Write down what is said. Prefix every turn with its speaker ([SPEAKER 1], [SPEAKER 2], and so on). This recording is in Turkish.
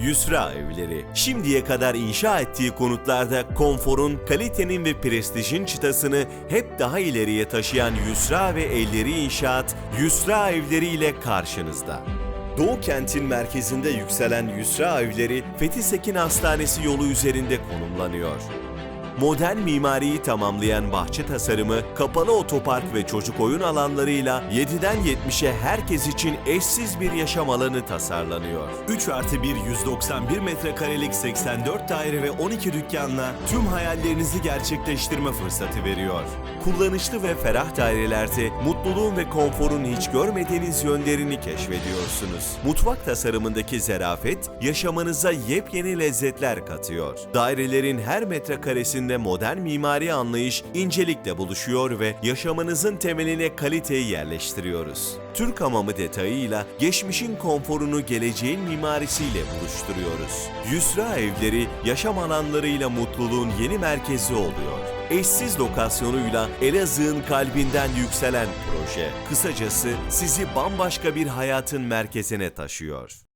[SPEAKER 1] Yusra Evleri. Şimdiye kadar inşa ettiği konutlarda konforun, kalitenin ve prestijin çıtasını hep daha ileriye taşıyan Yusra ve Elleri İnşaat, Yusra Evleri ile karşınızda. Doğu kentin merkezinde yükselen Yusra Evleri, Fethi Sekin Hastanesi yolu üzerinde konumlanıyor. Modern mimariyi tamamlayan bahçe tasarımı, kapalı otopark ve çocuk oyun alanlarıyla 7'den 70'e herkes için eşsiz bir yaşam alanı tasarlanıyor. 3 artı 1 191 metrekarelik 84 daire ve 12 dükkanla tüm hayallerinizi gerçekleştirme fırsatı veriyor. Kullanışlı ve ferah dairelerde mutluluğun ve konforun hiç görmediğiniz yönlerini keşfediyorsunuz. Mutfak tasarımındaki zerafet yaşamınıza yepyeni lezzetler katıyor. Dairelerin her metrekaresinde modern mimari anlayış incelikle buluşuyor ve yaşamınızın temeline kaliteyi yerleştiriyoruz. Türk hamamı detayıyla geçmişin konforunu geleceğin mimarisiyle buluşturuyoruz. Yusra Evleri yaşam alanlarıyla mutluluğun yeni merkezi oluyor. Eşsiz lokasyonuyla Elazığ'ın kalbinden yükselen proje. Kısacası sizi bambaşka bir hayatın merkezine taşıyor.